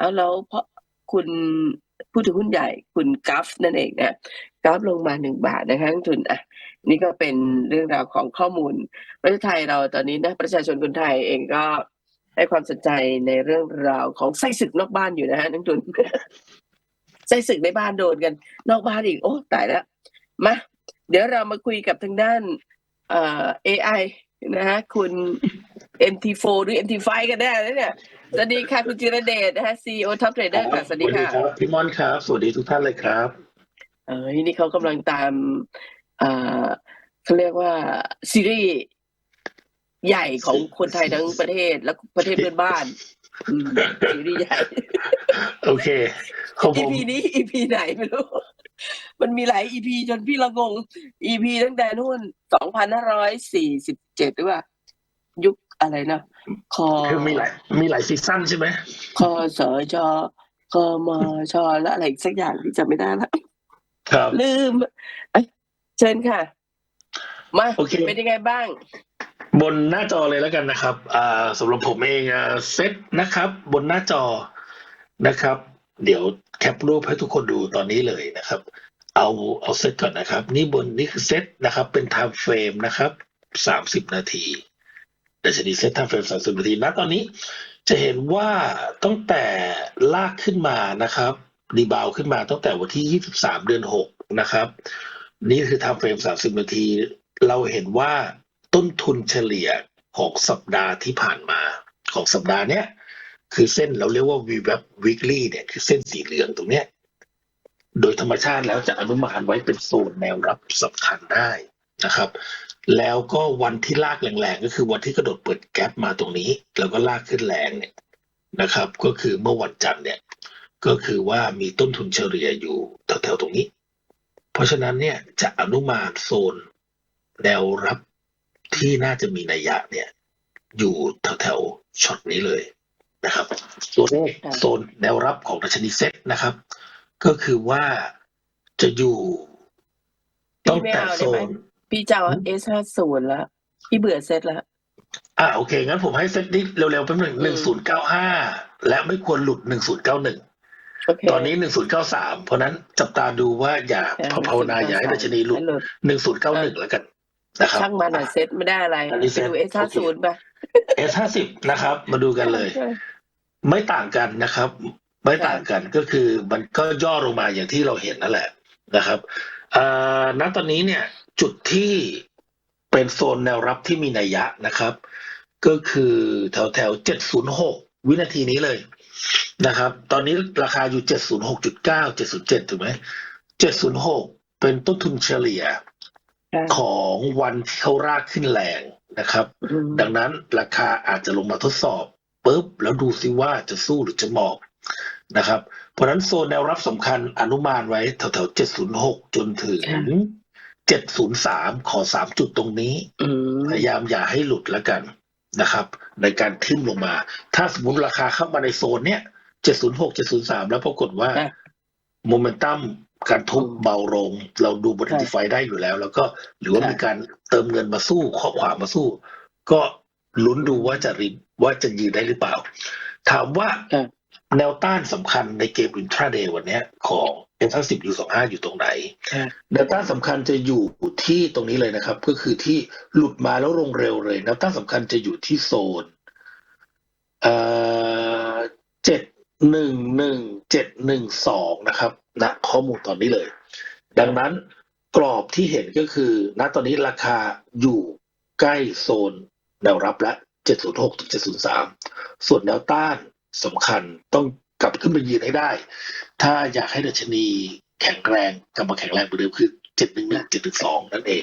เอาแล้วเพราะคุณผู้ถือหุ้นใหญ่คุณกัฟนั่นเองนะกัฟลงมาหนึ่งบาทนะคะนักลงทุนอะนี่ก็เป็นเรื่องราวของข้อมูล ประเทศไทยเราตอนนี้นะประชาชนคนไทยเองก็ให้ความสนใจในเรื่องราวของไส้ศึกนอกบ้านอยู่นะฮะนักทุนไส้ศึกในบ้านโดนกัน นอกบ้านอีกโอ้ตายแล้วมาเดี๋ยวเรามาคุยกับทางด้านเอ่อ AI นะฮะคุณ MT4 หรือ MT5 กันแน่นะเนี่ยสวัสดีค่ะ คุณจิรเดชนะฮะ CEO Top Trader ค่ะสวัสดีค่ะครับพี่ม่อนครับ สวัสดีทุกท่านเลยครับ เออนี่เขากำลังตามเอ่อเขาเรียกว่า ซีรีส์ใหญ่ของคนไทยทั้งประเทศและประเทศเพื่อนบ้านอืมซีรีส์ใหญ่ โอเคของผม EP นี้ EP ไหนไม่รู้ มันมีหลาย EP จนพี่ละงง EP ตั้งแต่นู่น2,547หรือว่า ยุคอะไรนะคอคือมีหลายมีหลายซีซั่นใช่ไหมคอสจคอมชและอะไรอีกสักอย่างที่จำไม่ได้ละครับ ลืมเอ้ยเชิญค่ะ มาโอเค เป็นยังไงบ้าง บนหน้าจอเลยแล้วกันนะครับอ่าสำหรับผมเองอ่าเซตนะครับ บนหน้าจอ นะครับ เดี๋ยวแคปรูปให้ทุกคนดูตอนนี้เลยนะครับ เอาเอาเซตก่อนนะครับ นี่บนนี่คือเซตนะครับ เป็น time frame นะครับสามสิบนาทีดัชนีเซต time frame สามสิบนาทีณตอนนี้จะเห็นว่าตั้งแต่ลากขึ้นมานะครับรีบาวขึ้นมาตั้งแต่วันที่ 23 เดือน 6 นะครับ นี่คือ time frame 30 นาที เราเห็นว่าต้นทุนเฉลี่ยของสัปดาห์ที่ผ่านมา ของสัปดาห์เนี้ย คือเส้นเราเรียกว่า v w a p weekly เนี่ยคือเส้นสีเหลืองตรงเนี้ยโดยธรรมชาติแล้วจะอนุมานไว้เป็นโซนแนวรับสำคัญได้นะครับ แล้วก็วันที่ลากแรงๆก็คือวันที่กระโดดเปิดแก๊ปมาตรงนี้ แล้วก็ลากขึ้นแรงเนี่ยนะครับ ก็คือเมื่อวันจันทร์เนี่ยก็คือว่ามีต้นทุนเฉลี่ยอยู่แถวๆตรงนี้ เพราะฉะนั้นเนี่ยจะอนุมานโซนแนวรับที่น่าจะมีนัยยะเนี่ยอยู่แถวๆช็อตนี้เลย นะครับ ตัวเลขค่ะโซนแนวรับของดัชนีเซ็ตนะครับ ก็คือว่าจะอยู่ตั้งแต่โซนพี่เจ้า S ห้าศูนย์ละพี่เบื่อเซตละอ่าโอเค งั้นผมให้เซตนี้เร็วๆแป๊บหนึ่งอืมหนึ่งศูนย์เก้าห้าและไม่ควรหลุดหนึ่งศูนย์เก้าหนึ่งโอเคตอนนี้หนึ่งศูนย์เก้าสามเพราะนั้นจับตาดูว่าอย่าเออภาวนาอย่าให้ดัชนีหลุดไม่หลุดหนึ่งศูนย์เก้าหนึ่งแล้วกันนะครับช่างมันอะเซตไม่ได้อะไรอันนี้เซ็ไปตดู S ห้าศูนย์ไปเอสห้าสิบนะครับ มาดูกันเลย ไม่ต่างกันนะครับ ไม่ต่างกันก็คือมันก็ย่อลงมาอย่างที่เราเห็นนั่นแหละนะครับเอ่อณตอนนี้เนี่ยจุดที่เป็นโซนแนวรับที่มีนัยยะนะครับ ก็คือแถวแถวเจ็ดศูนย์หกวินาทีนี้เลยนะครับ ตอนนี้ราคาอยู่เจ็ดศูนย์หกจุดเก้าเจ็ดศูนย์เจ็ดถูกไหมเจ็ดศูนย์หกเป็นต้นทุนเฉลี่ยค่ะของวันที่เขารากขึ้นแรงนะครับอืมดังนั้นราคาอาจจะลงมาทดสอบ ปุ๊บแล้วดูซิว่าจะสู้หรือจะหมอบนะครับ เพราะฉะนั้นโซนแนวรับสำคัญอนุมานไว้แถวๆ706จนถึง703ขอ3จุดตรงนี้อืมพยายามอย่าให้หลุดแล้วกันนะครับ ในการทิ่มลงมา ถ้าสมมติราคาเข้ามาในโซนเนี้ย706 703แล้วปรากฏว่าค่ะโมเมนตัมการทุบอืมเบาลงเราดูบนค่ะอินไฟได้อยู่แล้ว แล้วก็หรือว่าค่ะมีการเติมเงินมาสู้ข้อขวามาสู้ ก็ลุ้นดูว่าจะริ ว่าจะยืนได้หรือเปล่า ถามว่าค่ะแนวต้านสำคัญในเกมอินทราเดย์วันเนี้ยของเอสสิบยูสองห้าอยู่ตรงไหนค่ะแนวต้านสำคัญจะอยู่ที่ตรงนี้เลยนะครับ ก็คือที่หลุดมาแล้วลงเร็วเลยแนวต้านสำคัญจะอยู่ที่โซนเอ่อเจ็ดหนึ่งหนึ่งเจ็ดหนึ่งสองนะครับณข้อมูลตอนนี้เลย ดังนั้นกรอบที่เห็นก็คือณตอนนี้ราคาอยู่ใกล้โซนแนวรับและ 706ถึง703 ส่วนแนวต้านสำคัญต้องกลับขึ้นไปยืนให้ได้ ถ้าอยากให้ดัชนีแข็งแรงกลับมาแข็งแรงเหมือนเดิมคือ711 712 นั่นเอง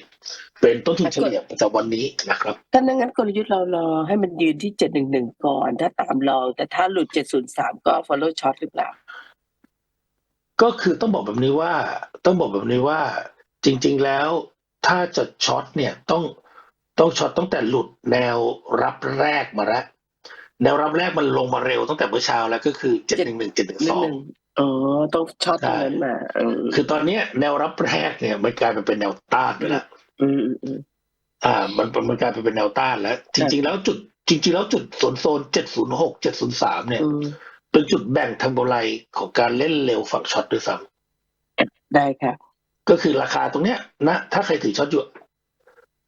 เป็นต้นทุนเฉลี่ยประจำวันนี้นะครับถ้างั้นกลยุทธ์เรารอให้มันยืนที่เจ็ดหนึ่งหนึ่งก่อน ถ้าตามรองแต่ถ้าหลุดเจ็ดศูนย์สามก็ follow short หรือเปล่า ก็คือต้องบอกแบบนี้ว่าต้องบอกแบบนี้ว่าจริง ๆ แล้วถ้าจะช็อตเนี่ยต้อง ต้องช็อตตั้งแต่หลุดแนวรับแรกมาแล้วแนวรับแรกมันลงมาเร็วตั้งแต่เมื่อเช้าแล้วก็คือเจ็ดหนึ่งหนึ่งเจ็ดหนึ่งนิสดองหนึ่งอ๋อต้องช็อตตใช่รงนั้นมาอืมคือตอนเนี้ย แนวรับแรกเนี่ยมันกลายมาเป็นแนวต้านไปแล้วอืมอืมอืมอ่า มันมันกลายไปเป็นแนวต้านแล้ว จริง ๆ แล้วจุด จริง ๆ แล้วจุดโซนโซนเจ็ดศูนย์หกเจ็ดศูนย์สามเนี่ยอืมเป็นจุดแบ่งทำกำไรของการเล่นเร็วฝั่งช็อตด้วยซ้ได้ค่ะำก็คือราคาตรงเนี้ยนะถ้าใครถือช็อตอยู่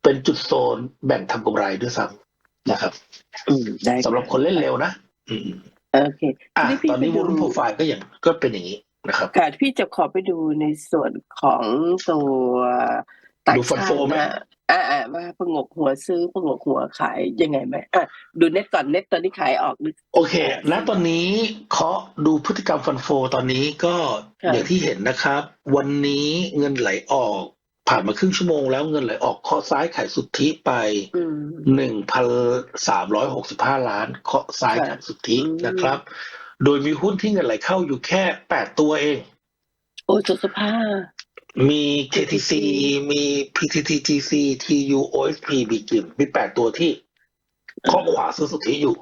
เป็นจุดโซนแบ่งทำกำไรด้วยซ้ำนะครับอืมได้สำหรับคนเล่นเร็วนะอืมโอเคอะทีนี้พี่ตอนนี้ไปวดูอลุ่มโปรไฟล์ก็อย่างก็เป็นอย่างนี้นะครับค่ะพี่จะขอไปดูในส่วนของตัวต่างดูฟันชาโฟติไหมนะอ่าอ่าว่าประงกหัวซื้อประงกหัวขายยังไงไหมอะดูเน็ตก่อนเน็ตตอนนี้ขายออกหรือโอเคณตอนนี้เคาะดูพฤติกรรมฟันโฟ ตอนนี้ก็ค่ะอย่างที่เห็นนะครับ วันนี้เงินไหลออก ผ่านมาครึ่งชั่วโมงแล้วเงินไหลออกเคาะซ้ายขายสุทธิไปอืมหนึ่งพันสามร้อยหกสิบห้าล้านเคาะซ้ายค่ะขายสุทธิอืมนะครับ โดยมีหุ้นที่เงินไหลเข้าอยู่แค่แปดตัวเอง โอ้จดสภามี KTC มี PTTGC TU OSP b กิมมีแปดตัวที่เคาะขวาซื้อสุทธิอยู่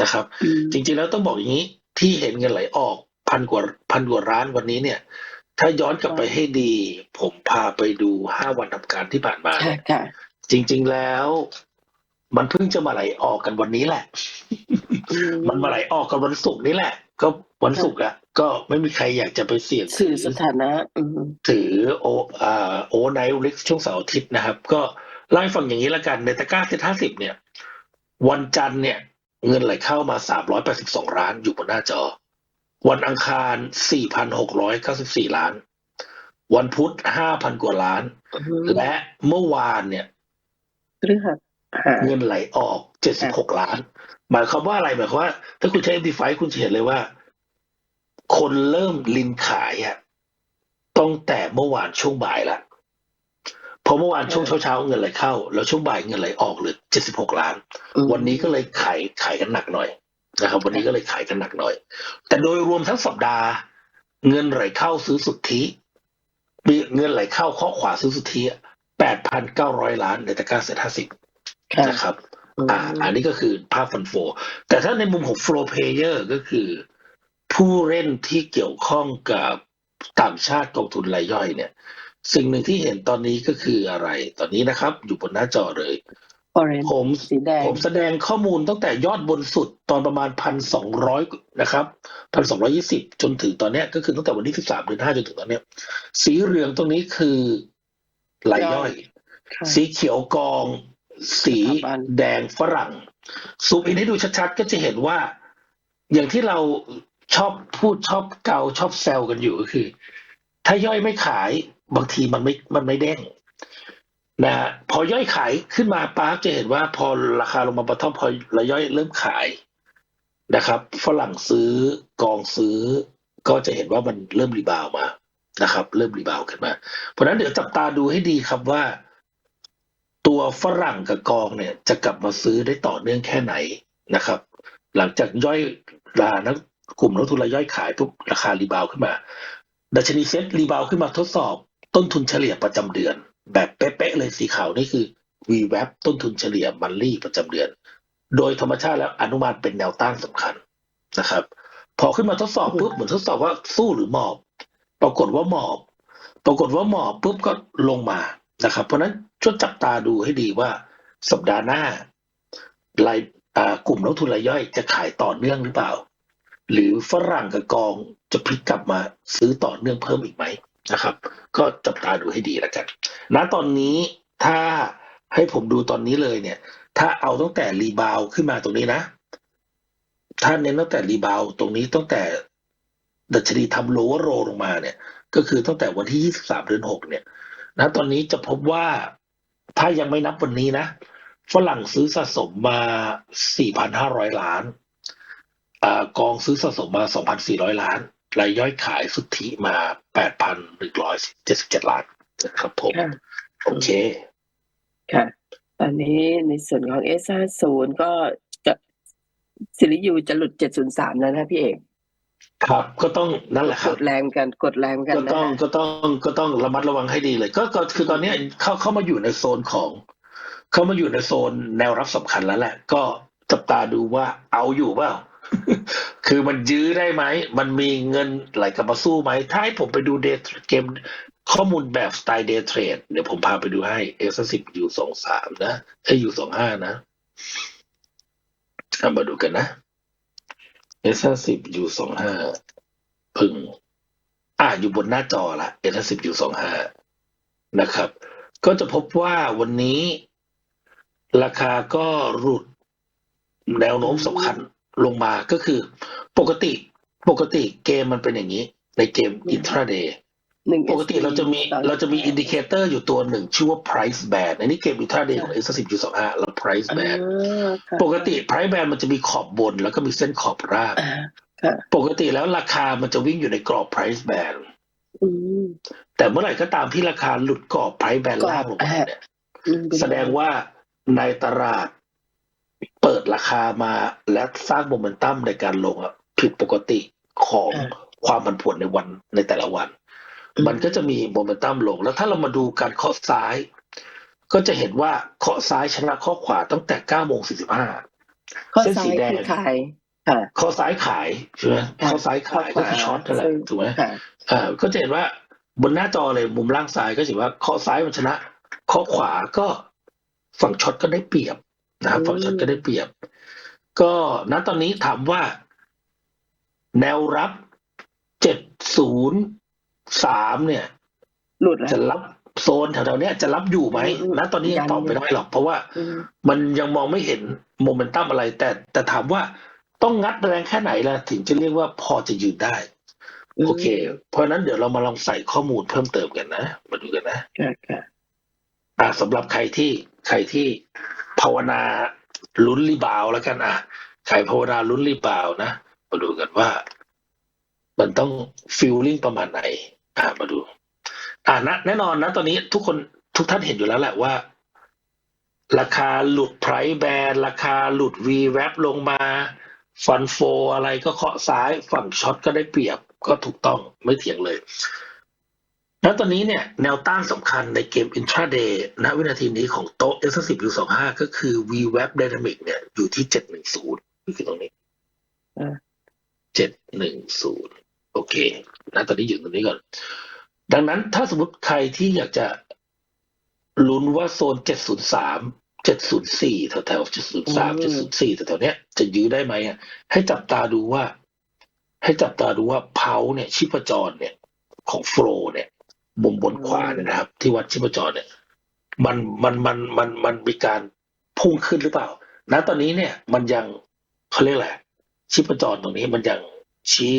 นะครับอืมจริงๆแล้วต้องบอกอย่างนี้ที่เห็นเงินไหลออกพันกว่าพันกว่าร้านวันนี้เนี่ย ถ้าย้อนกลับไปให้ดี ผมพาไปดูห้าวันทำการที่ผ่านมาค่ะเนี่ยค่ะจริง ๆแล้ว มันเพิ่งจะมาไหลออกกันวันนี้แหละอืมันมาไหลออกกันวันศุกร์นี่แหละ ก็วันศุกร์อะก็ไม่มีใครอยากจะไปเสี่ยงสื่อสถานะอืมถือโออ่าโอไนริกช่วงเสาร์อาทิตย์นะครับ ก็เล่าให้ฟังอย่างนี้ละกันในตะกร้าเซ็ตห้าสิบเนี่ย วันจันทร์เนี่ย เงินไหลเข้ามาสามร้อยแปดสิบสองล้านอยู่บนหน้าจอ วันอังคารสี่พันหกร้อยเก้าสิบสี่ล้าน วันพุธห้าพันกว่าล้านอืมและเมื่อวานเนี่ยเรื่องค่ะเงินไหลออกเจ็ดสิบหกล้าน หมายความว่าอะไรหมายความว่า ถ้าคุณใช้ MD5 คุณจะเห็นเลยว่า คนเริ่มลินขายอะตั้งแต่เมื่อวานช่วงบ่ายละเพราะเมื่อวานช่วงเช้าๆเงินไหลเข้า แล้วช่วงบ่ายเงินไหลออกเหลือเจ็ดสิบหกล้านอืมวันนี้ก็เลยขายขายกันหนักหน่อย นะครับ วันนี้ก็เลยขายกันหนักหน่อย แต่โดยรวมทั้งสัปดาห์ เงินไหลเข้าซื้อสุทธิมีเงินไหลเข้าข้อขวาซื้อสุทธิแปดพันเก้าร้อยล้านในตะกร้าเซ็ตห้าสิบค่ะนะครับอืมอ่า อันนี้ก็คือภาพฟันโฟแต่ถ้าในมุมของ flow player ก็คือ ผู้เล่นที่เกี่ยวข้องกับต่างชาติกองทุนรายย่อยเนี่ย สิ่งหนึ่งที่เห็นตอนนี้ก็คืออะไร ตอนนี้นะครับ อยู่บนหน้าจอเลย ออเรนผมสีแดงผมแสดงข้อมูลตั้งแต่ยอดบนสุดตอนประมาณพันสองร้อยนะครับพันสองร้อยี่สิบจนถึงตอนเนี้ยก็คือตั้งแต่วันที่สิบสามเดือนห้าจนถึงตอนเนี้ย สีเหลืองตรงนี้คือรายย่อยค่ะสีเขียวกอง สีสถาบันแดงฝรั่งซูมอินให้ดูชัดๆ ก็จะเห็นว่า อย่างที่เราชอบพูดชอบเกาชอบแซวกันอยู่ก็คือ ถ้าย่อยไม่ขายบางทีมันไม่มันไม่เด้ง นะฮะพอย่อยขายขึ้นมาปั๊บจะเห็นว่าพอราคาลงมาปะทอพอระย่อยเริ่มขายนะครับ ฝรั่งซื้อกองซื้อ ก็จะเห็นว่ามันเริ่มรีบาวมานะครับ เริ่มรีบาวขึ้นมา เพราะนั้นเดี๋ยวจับตาดูให้ดีครับว่า ตัวฝรั่งกับกองเนี่ย จะกลับมาซื้อได้ต่อเนื่องแค่ไหนนะครับ หลังจากย่อยรานักกลุ่มนักทุนรายย่อยขายปุ๊บราคารีบาวขึ้นมา ดัชนีเซ็ตรีบาวขึ้นมาทดสอบ ต้นทุนเฉลี่ยประจำเดือน แบบเป๊ะๆเลยสีขาวนี่คือ VWAP ต้นทุนเฉลี่ยมันลี่ประจำเดือน โดยธรรมชาติแล้วอนุมานเป็นแนวต้านสำคัญนะครับ พอขึ้นมาทดสอบปุ๊บเหมือนทดสอบว่าสู้หรือหมอบ ปรากฏว่าหมอบ ปรากฏว่าหมอบปุ๊บก็ลงมานะครับ เพราะนั้นช่วยจับตาดูให้ดีว่าสัปดาห์หน้ารายอ่ากลุ่มนักทุนรายย่อยจะขายต่อเนื่องหรือเปล่า หรือฝรั่งกับกองจะพลิกกลับมาซื้อต่อเนื่องเพิ่มอีกไหม นะครับ ก็จับตาดูให้ดีแล้วกันณตอนนี้ถ้าให้ผมดูตอนนี้เลยเนี่ย ถ้าเอาตั้งแต่รีบาวขึ้นมาตรงนี้นะ ถ้าเน้นตั้งแต่รีบาวตรงนี้ตั้งแต่ดัชนีทำโลว์โรลงมาเนี่ย ก็คือตั้งแต่วันที่ 23 เดือน 6 เนี่ยนะตอนนี้จะพบว่าถ้ายังไม่นับวันนี้นะ ฝรั่งซื้อสะสมมา 4,500 ล้านอ่ากองซื้อสะสมมา 2,400 ล้าน รายย่อยขายสุทธิมา 8,177 ล้านนะครับผมค่ะโอเค ค่ะ ตอนนี้ในส่วนของ S 5 0ก็จะสิริยูจะหลุด 703 แล้วนะพี่เอกครับก็ต้องนั่นแหละคกรับดแรงกันกดแรงกันก็นะต้องก็ต้องก็ต้องระมัดระวังให้ดีเลย ก็ก็คือตอนเนี้ยเข้าเข้ามาอยู่ในโซนของ เข้ามาอยู่ในโซนแนวรับสำคัญแล้วแหละ ก็จับตาดูว่าเอาอยู่เปล่า คือมันยื้อได้ไหม มันมีเงินไหลกลับมาสู้ไหม ถ้าให้ผมไปดูเดทเกมข้อมูลแบบสไตล์เดย์เทรดเดี๋ยวผมพาไปดูให้เอสสิบอยู่สองสามนะเอ้ยอยู่สองห้านะเอามาดูกันนะ S ห้าสิบ U สองห้าพึ่ง อ่าอยู่บนหน้าจอละ S ห้าสิบ U สองห้านะครับ ก็จะพบว่าวันนี้ ราคาก็หลุดแนวโน้มสำคัญ ลงมาก็คือ ปกติปกติเกมมันเป็นอย่างนี้ ในเกม intraday หนึ่งปกติเราจะมีเราจะมีอินดิเคเตอร์อยู่ตัวหนึ่ง ชื่อว่า price band อันนี้เกม intraday ของ S 10 U 2 5แล้ว price อ่า band ค่ะปกติ price band มันจะมีขอบบน แล้วก็มีเส้นขอบราบอ่าค่ะปกติแล้วราคามันจะวิ่งอยู่ในกรอบ price band อืมแต่เมื่อไหร่ก็ตามที่ราคาหลุดกรอบ price band กรอบล่างลงมาเนี่ยอืมเป็นแสดงว่าในตลาด เปิดราคามาและสร้างโมเมนตัมในการลงอะผิดปกติของความผันผวนในวันในแต่ละวัน มันก็จะมีโมเมนตัมลง แล้วถ้าเรามาดูการเคาะซ้าย ก็จะเห็นว่าเคาะซ้ายชนะเคาะขวาตั้งแต่9โมง45ข้อเส้นซ้าสียแดงคือขายค่ะเคาะซ้ายขายใช่ไหมค่ะเคาะซ้ายขายก็คือช็อตนั่นแหละถูกไหมค่ะอ่าก็จะเห็นว่าบนหน้าจอเลยมุมล่างซ้ายก็จะเห็นว่าเคาะซ้ายมันชนะเคาะขวาก็ฝั่งช็อตก็ได้เปรียบ นะครับอืมฝั่งช็อตก็ได้เปรียบ ก็ณตอนนี้ถามว่า แนวรับเจ็ดศูนย์สามเนี่ย หลุดแล้ว จะรับโซนแถวๆเนี้ยจะรับอยู่ไหมอืมณตอนนี้ยังยังตอบไม่ได้หรอก เพราะว่าอืม มันยังมองไม่เห็นโมเมนตัมอะไร แต่แต่ถามว่าต้องงัดแรงแค่ไหนล่ะถึงจะเรียกว่าพอจะยืนได้ โอเค เพราะฉะนั้นเดี๋ยวเรามาลองใส่ข้อมูลเพิ่มเติมกันนะ มาดูกันนะ ค่ะค่ะอ่าสำหรับใครที่ใครที่ ภาวนาลุ้นรีบาวแล้วกันอะใครภาวนาลุ้นรีบาวนะมาดูกันว่า มันต้องฟิลลิ่งประมาณไหน อ่ามาดู อ่านะแน่นอนนะ ตอนนี้ทุกคนทุกท่านเห็นอยู่แล้วแหละว่า ราคาหลุดไพรแบนราคาหลุดวีแวบลงมาฟันโฟอะไรก็เคาะซ้ายฝั่งช็อตก็ได้เปรียบก็ถูกต้องไม่เถียงเลย แล้วตอนนี้เนี่ยแนวต้านสำคัญในเกม intraday ณวินาทีนี้ของโต๊ะ S 10 U 2 5ก็คือ VWAP Dynamic เนี่ยอยู่ที่ 710นี่คือตรงนี้อ่า710 โอเคนะตอนนี้อยู่ตรงนี้ก่อน ดังนั้นถ้าสมมติใครที่อยากจะลุ้นว่าโซน 703 704 แถวแถวๆ703 704 แถวๆเนี้ยจะยื้อได้ไหมอะให้จับตาดูว่า ให้จับตาดูว่าเพาเนี่ยชีพจรเนี่ยของโฟลเนี่ย มุมบนขวาเนี่ยนะครับ ที่วัดชีพจรเนี่ย มันมันมันมันมันมีการพุ่งขึ้นหรือเปล่า ณ ตอนนี้เนี่ยมันยังเขาเรียกอะไรชีพจรตรงนี้มันยังชี้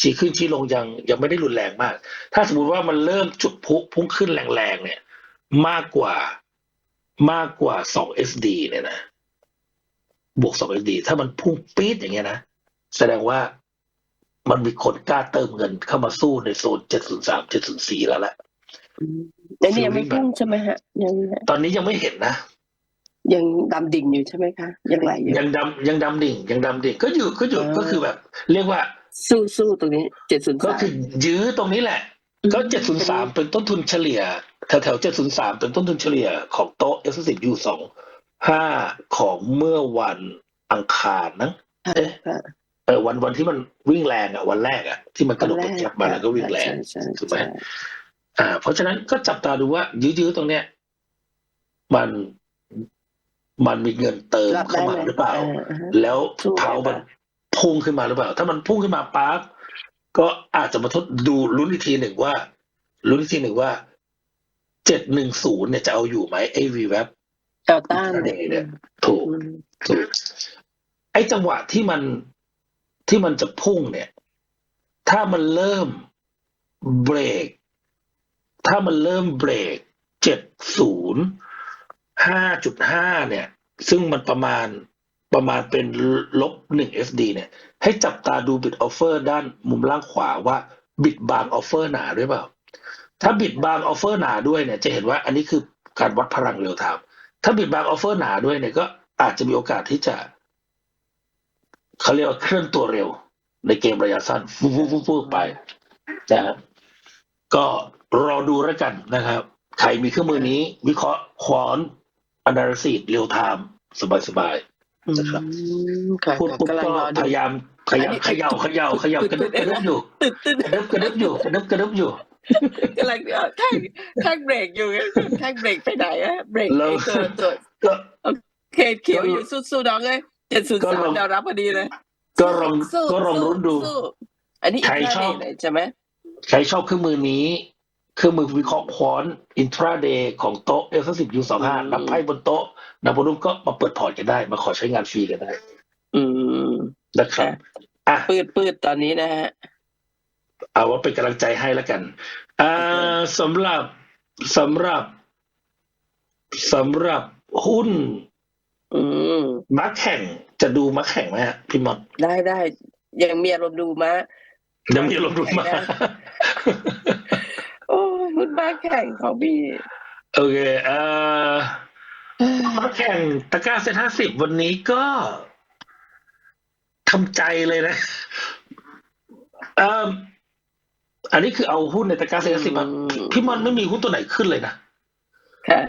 ชี้ขึ้นชี้ลงยังยังไม่ได้รุนแรงมาก ถ้าสมมติว่ามันเริ่มจุดพุพุ่งขึ้นแรงๆเนี่ย มากกว่ามากกว่าสอง SD เนี่ยนะบวกสอง SD ถ้ามันพุ่งปี๊ดอย่างเงี้ยนะแสดงว่า มันมีคนกล้าเติมเงินเข้ามาสู้ในโซน 703 704 แล้วแหละอืมแต่นี่ยังไม่พุ่งใช่ไหมฮะยังตอนนี้ยังไม่เห็นนะ ยังดำดิ่งอยู่ใช่ไหมคะ ยังไหลอยู่ยังดำยังดำดิ่ง ยังดำดิ่ง ก็อยู่ก็อยู่อ่าก็คือแบบ เรียกว่า สู้สู้ตรงนี้เจ็ดศูนย์ก็สามคือยื้อตรงนี้แหละ ก็ 703 เป็นต้นทุนเฉลี่ยแถวแถวๆ703 เป็นต้นทุนเฉลี่ยของโต๊ะ S10 U2 5 ของเมื่อวันอังคารนะเอ๊ะค่ะ เออวันวันที่มันวิ่งแรงอะวันแรกอะที่มันกระโดดตกแคปมาแล้วก็วิ่งแรงใช่ใช่ถูกไหมใช่อ่า เพราะฉะนั้นก็จับตาดูว่า ยื้อๆตรงเนี้ย มันมันมีเงินเติมรับเข้าได้มาไหมหรือเปล่าอ่าฮะแล้วสู้ได้เผามันปะพุ่งขึ้นมาหรือเปล่า ถ้ามันพุ่งขึ้นมาปั๊บก็อาจจะมาทดดูลุ้นอีกทีหนึ่งว่าลุ้นอีกทีหนึ่งว่าเจ็ดหนึ่งศูนย์เนี่ยจะเอาอยู่ไหมไอ้วีแวบแอลต้านเนี่ยถูกอืมถูกไอ้จังหวะที่มัน ที่มันจะพุ่งเนี่ย ถ้ามันเริ่มเบรก ถ้ามันเริ่มเบรกเจ็ดศูนย์ห้าจุดห้าเนี่ย ซึ่งมันประมาณประมาณเป็นลบหนึ่ง SD เนี่ย ให้จับตาดูบิดออฟเฟอร์ด้านมุมล่างขวาว่าบิดบางออฟเฟอร์หนาด้วยเปล่า ถ้าบิดบางออฟเฟอร์หนาด้วยเนี่ย จะเห็นว่าอันนี้คือการวัดพลังเร็วไทม์ถ้าบิดบางออฟเฟอร์หนาด้วยเนี่ยก็อาจจะมีโอกาสที่จะ เขาเรียกว่าเคลื่อนตัวเร็ว ในเกมระยะสั้นฟูฟูฟูฟูไปนะครับก็รอดูแล้วกันนะครับ ใครมีเครื่องมือนี้ วิเคราะห์ควอนอนาลิซิสเรียลไทม์สบายนะครับอืมค่ะๆพูดค่ะปุ๊บกำลังก็รอพดูยายามพยายามเขย่าเขย่าเขย่ากระดึบกระดึบอยู่ตื่นตื่นกระดึบกระดึบอยู่กระดึบกระดึบอยู่กำลังเอ่อข้างข้างเบรกอยู่ข้างเบรกไปไหนอะเบรกเราไอ้ตัวตัวก็เคเขียวอยู่สู้ๆน้องเลย เจ็ดศูนย์ก็สามลองแนวรับพอดีเลยก็ลองสู้ก็ลองสู้รุ้นดู สู้อันนี้อีใคกรท่าชอบหนึ่งเลยใช่ไหมใครชอบเครื่องมือนี้ เครื่องมือวิเคราะห์ควอนอินทราเดย์ของโต๊ะเอลสิบยูสองห้านับไพ่บนโต๊ะนับบนรูปก็มาเปิดพอร์ตกันได้ มาขอใช้งานฟรีกันได้อืมนะครับ อะ ปืดปืดตอนนี้นะฮะ เอาว่าเป็นกำลังใจให้แล้วกันอ่าสำหรับสำหรับสำหรับหุ้นอื มมักแข่งจะดูมักแข่งไหมฮะพี่มอนได้ได้ยังมีอารมณ์ดูมะยังมีลงทุนมาได้โอ้ยหุ้นบ้าแข่งของพี่โอเคเอ่อมักแข่งตะกร้าเซ็นห้าสิบวันนี้ก็ทำใจเลยนะเอ่ออันนี้คือเอาหุ้นในตะกร้าเซ็นห้าสิบอืมพี่มอนไม่มีหุ้นตัวไหนขึ้นเลยนะค่ะ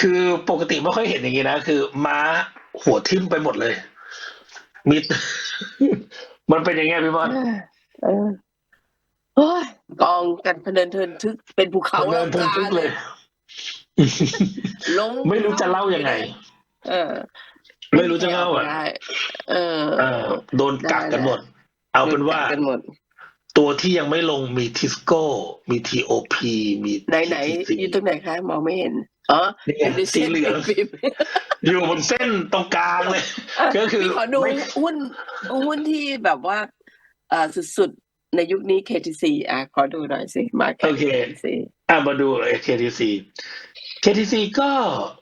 คือปกติไม่ค่อยเห็นอย่างนี้นะ คือม้าหัวทิ่มไปหมดเลยมีมันเป็นอย่างไงพี่บอลเออโอ้ยกองกันพะเนินเทินทึกเป็นภูเขาเดินทึกากๆเลย ลงไม่รู้จะเล่ายังไง เออ ไม่รู้จะเล่าอะ ได้ เออ เออโดนกักกันหมด เอาเป็นว่า กันหมด ตัวที่ยังไม่ลงมีทิสโก้ มีทีโอพีมีไหนไหน TTC อยู่ตรงไหนคะมองไม่เห็นอ๋อนี่ไงอยู่ในสีเหลืองฟิล์มอยู่บนเส้นตรงกลางเลย ก็คือพี่ขอดูไม่หุ้นหุ้นที่แบบว่าเอ่อสุดๆ ในยุคนี้ KTC อะขอดูหน่อยสิมาโอเค KTC อะมาดู KTC KTC ก็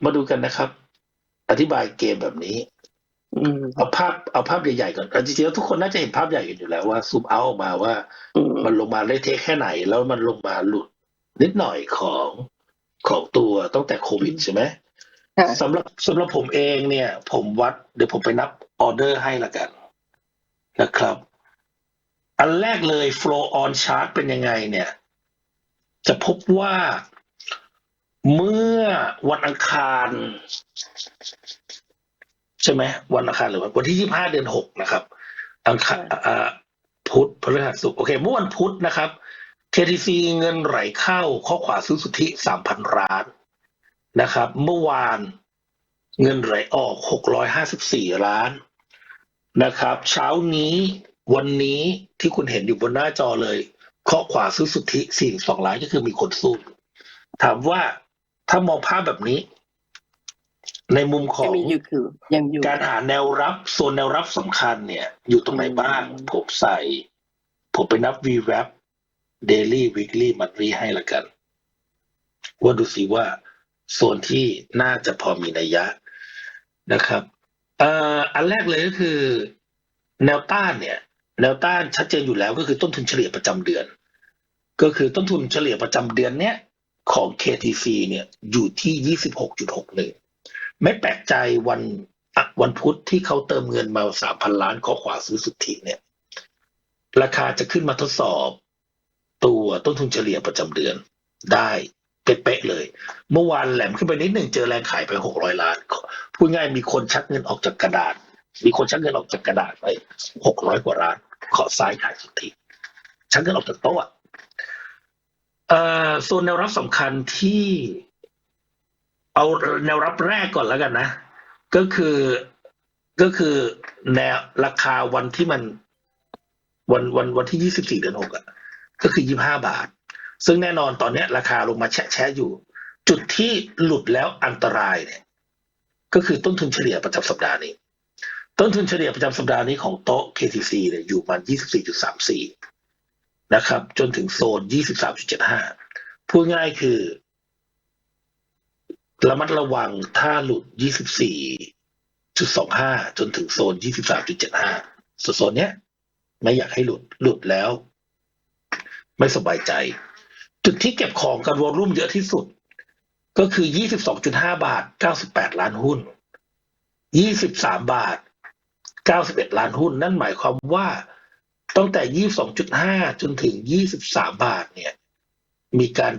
มาดูกันนะครับ อธิบายเกมแบบนี้อืม เอาภาพเอาภาพใหญ่ๆก่อนเอาจริงๆแล้วทุกคนน่าจะเห็นภาพใหญ่กันอยู่แล้วว่าซูมเอาออกมาว่าอืมมันลงมาเละเทะแค่ไหน แล้วมันลงมาหลุดนิดหน่อยของของตัวตั้งแต่โควิดใช่ไหมค่ะสำหรับสำหรับผมเองเนี่ย ผมวัดเดี๋ยวผมไปนับออเดอร์ให้ละกันนะครับ อันแรกเลย flow on chart เป็นยังไงเนี่ย จะพบว่าเมื่อวันอังคาร ใช่ไหมวันอังคารหรือวันวันที่ยี่ห้าเดือนหกนะครับอังคารอ่าพุธพฤหัสศุกร์โอเคเมื่อวันพุธนะครับ KTC เงินไหลเข้าข้อขวาซื้อสุทธิสามพันล้านนะครับ เมื่อวานเงินไหลออกหกร้อยห้าสิบสี่ล้านนะครับ เช้านี้วันนี้ที่คุณเห็นอยู่บนหน้าจอเลยข้อขวาซื้อสุทธิสี่สองล้านก็คือมีคนสู้ถามว่าถ้ามองภาพแบบนี้ ในมุมขยัองงมีอยู่คือยังอยู่การหาแนวรับโซนแนวรับสำคัญเนี่ย อยู่ตรงไหนบ้างอืมผมใส่ ผมไปนับ VWAP Daily Weekly Monthly ให้ละกัน ว่าดูสิว่าโซนที่น่าจะพอมีนัยยะนะครับเอ่ออันแรกเลยก็คือ แนวต้านเนี่ย แนวต้านชัดเจนอยู่แล้วก็คือต้นทุนเฉลี่ยประจำเดือน ก็คือต้นทุนเฉลี่ยประจำเดือนเนี้ยของ KTC เนี่ยอยู่ที่26.61 ไม่แปลกใจวันอะวันพุธที่เขาเติมเงินมาสามพันล้านข้อขวาซื้อสุทธิเนี่ย ราคาจะขึ้นมาทดสอบ ตัวต้นทุนเฉลี่ยประจำเดือนได้เป๊ะเลย เมื่อวานแหลมขึ้นไปนิดหนึ่งเจอแรงขายไปหกร้อยล้าน พูดง่ายมีคนชักเงินออกจากกระดาษ มีคนชักเงินออกจากกระดาษไปหกร้อยกว่าล้าน ขอซ้ายขายสุทธิชักเงินออกจากโต๊ะอะเอ่อโซนแนวรับสำคัญที่ เอาแนวรับแรกก่อนแล้วกันนะ ก็คือก็คือแนวราคาวันที่มันวันวันวันที่ยี่สิบสี่เดือนหกอะก็คือยี่ห้าบาท ซึ่งแน่นอนตอนเนี้ย ราคาลงมาแชะแชะอยู่ จุดที่หลุดแล้วอันตรายเนี่ย ก็คือต้นทุนเฉลี่ยประจำสัปดาห์นี้ ต้นทุนเฉลี่ยประจำสัปดาห์นี้ของโต๊ะ KTC เนี่ยอยู่มันยี่สิบสี่จุดสามสี่นะครับ จนถึงโซนยี่สิบสามจุดเจ็ดห้าพูดง่ายคือ ระมัดระวังถ้าหลุด 24.25 จนถึงโซน 23.75ส่วนโซนเนี้ย ไม่อยากให้หลุดหลุดแล้ว ไม่สบายใจ จุดที่เก็บของกันวอลลุ่มเยอะที่สุด ก็คือ 22.5 บาท 98 ล้านหุ้น 23 บาท 91 ล้านหุ้น นั่นหมายความว่าตั้งแต่ 22.5 จนถึง 23 บาทเนี่ย มีการ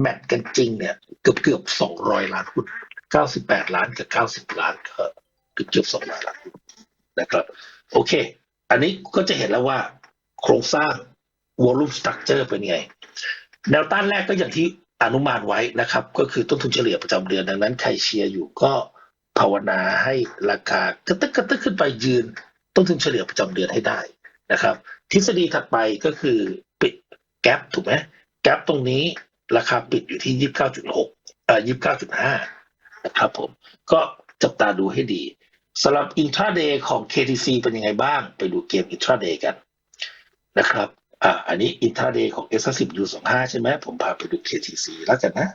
แมทกันจริงเนี่ยเกือบเกือบสองร้อยล้านหุ้นเก้าสิบแปดล้านกับเก้าสิบล้านก็เกือบเกือบสองร้อยล้านหุ้นนะครับ โอเค อันนี้ก็จะเห็นแล้วว่าโครงสร้าง volume structure เป็นไง แนวต้านแรกก็อย่างที่อนุมานไว้นะครับ ก็คือต้นทุนเฉลี่ยประจำเดือนดังนั้นใครเชียร์อยู่ก็ภาวนาให้ราคากระตึกกระตึกขึ้นไปยืน ต้นทุนเฉลี่ยประจำเดือนให้ได้นะครับ ทฤษฎีถัดไปก็คือปิดแก p ถูกไหมแก p ตรงนี้ ราคาปิดอยู่ที่ยี่สิบเก้าจุดหกเอ่อยี่สิบเก้าจุดห้านะครับผม ก็จับตาดูให้ดีสำหรับอินทราเดย์ของ KTC เป็นยังไงบ้าง ไปดูเกมอินทราเดย์กันนะครับ อ่า อันนี้อินทราเดย์ของ S 10 U 2 5 ใช่ไหมผมพาไปดู KTC แล้วกันนะ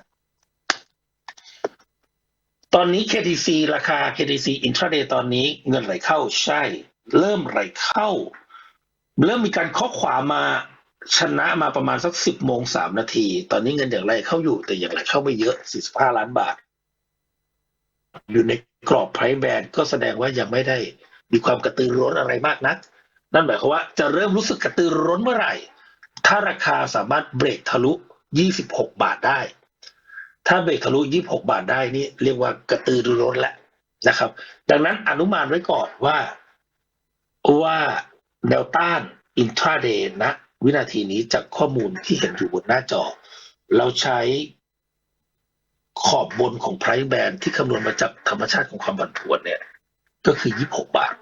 ตอนนี้ KTC ราคา KTC intraday ตอนนี้เงินไหลเข้าใช่ เริ่มไหลเข้า เริ่มมีการข้อขวามา ชนะมาประมาณสักสิบโมงสามนาที ตอนนี้เงินอย่างไรเข้าอยู่แต่อย่างไรเข้าไม่เยอะสี่สิบห้าล้านบาท อยู่ในกรอบไพรแบนก็แสดงว่ายังไม่ได้มีความกระตือร้นอะไรมากนัก นั่นหมายความว่าจะเริ่มรู้สึกกระตือรือร้นเมื่อไหร่ ถ้าราคาสามารถเบรกทะลุ 26 บาทได้ ถ้าเบรกทะลุ 26 บาทได้นี่เรียกว่ากระตือรือร้นแล้วนะครับ ดังนั้นอนุมานไว้ก่อนว่าว่าแนวต้านอินทราเดย์นะ วินาทีนี้จากข้อมูลที่เห็นอยู่บนหน้าจอ เราใช้ขอบบนของไพร์แบนที่คำนวณมาจากธรรมชาติของความผันผวนเนี่ย ก็คือ 26 บาท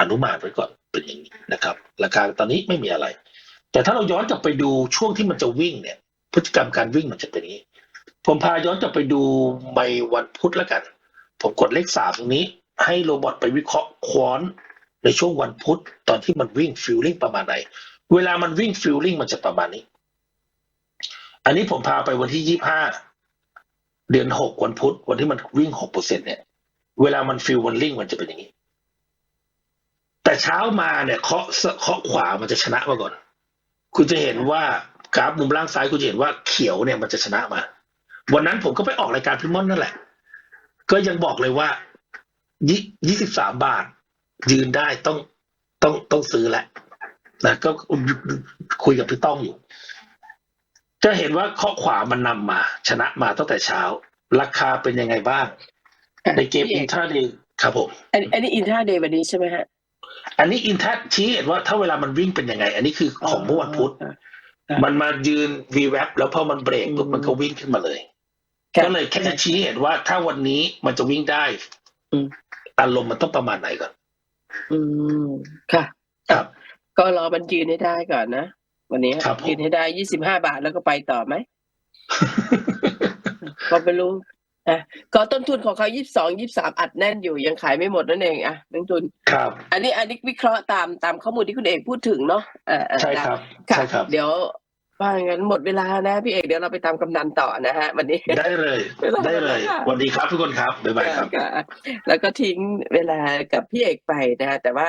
อนุมานไว้ก่อนเป็นอย่างนี้นะครับ ราคาตอนนี้ไม่มีอะไร แต่ถ้าเราย้อนกลับไปดูช่วงที่มันจะวิ่งเนี่ย พฤติกรรมการวิ่งมันจะเป็นอย่างนี้ ผมพาย้อนกลับไปดูในวันพุธแล้วกัน ผมกดเลขสามตรงนี้ ให้โรบอทไปวิเคราะห์ควอนในช่วงวันพุธตอนที่มันวิ่งฟิลลิ่งประมาณไหน เวลามันวิ่งฟิลลิ่งมันจะประมาณนี้ อันนี้ผมพาไปวันที่ยี่ห้าเดือนหกวันพุธวันที่มันวิ่งหกเปอร์เซ็นเนี่ย เวลามันฟิลวันลิ่งมันจะเป็นอย่างนี้ แต่เช้ามาเนี่ยเคาะเคาะขวามันจะชนะมาก่อน คุณจะเห็นว่ากราฟมุมล่างซ้ายคุณจะเห็นว่าเขียวเนี่ยมันจะชนะมา วันนั้นผมก็ไปออกรายการพิมอนนั่นแหละ ก็ยังบอกเลยว่ายี่ยี่สิบสามบาท ยืนได้ต้องต้องต้องซื้อแหละ นะก็คุยกับพี่ต้องอยู่ จะเห็นว่าข้อขวามันนำมา ชนะมาตั้งแต่เช้า ราคาเป็นยังไงบ้าง ในเกมอินทราเดย์ครับผม อันอันนี้อินทราเดย์วันนี้ใช่ไหมฮะ อันนี้อินทัชชี้เห็นว่าถ้าเวลามันวิ่งเป็นยังไง อันนี้คือของเมื่อวันพุธอ่าครับมันมายืนวีแวบแล้วพอมันเบรกปุ๊บอืมมันก็วิ่งขึ้นมาเลยครับก็เลยแค่จะชี้เห็นว่าถ้าวันนี้มันจะวิ่งได้อืมอารมณ์มันต้องประมาณไหนก่อน อืม ค่ะ ครับ ก็รอมันยืนให้ได้ก่อนนะ วันนี้ครับผม ยืนให้ได้ยี่สิบห้าบาทแล้วก็ไปต่อไหม ก็ไม่รู้อะก็ต้นทุนของเขายี่สิบสองยี่สามอัดแน่นอยู่ยังขายไม่หมดนั่นเองอะนักทุน ครับ อันนี้อันนี้วิเคราะห์ตามตามข้อมูลที่คุณเอกพูดถึงเนาะเออเออใช่ครับค่ะใช่ครับ เดี๋ยวว่างั้นหมดเวลานะพี่เอกเดี๋ยวเราไปตามกำนันต่อนะฮะวันนี้ ได้เลยเวลาได้เลยหมดแล้วค่ะสวัสดีครับทุกคนครับ บ๊ายบายครับ ค่ะแล้วก็ทิ้งเวลากับพี่เอกไปนะฮะแต่ว่า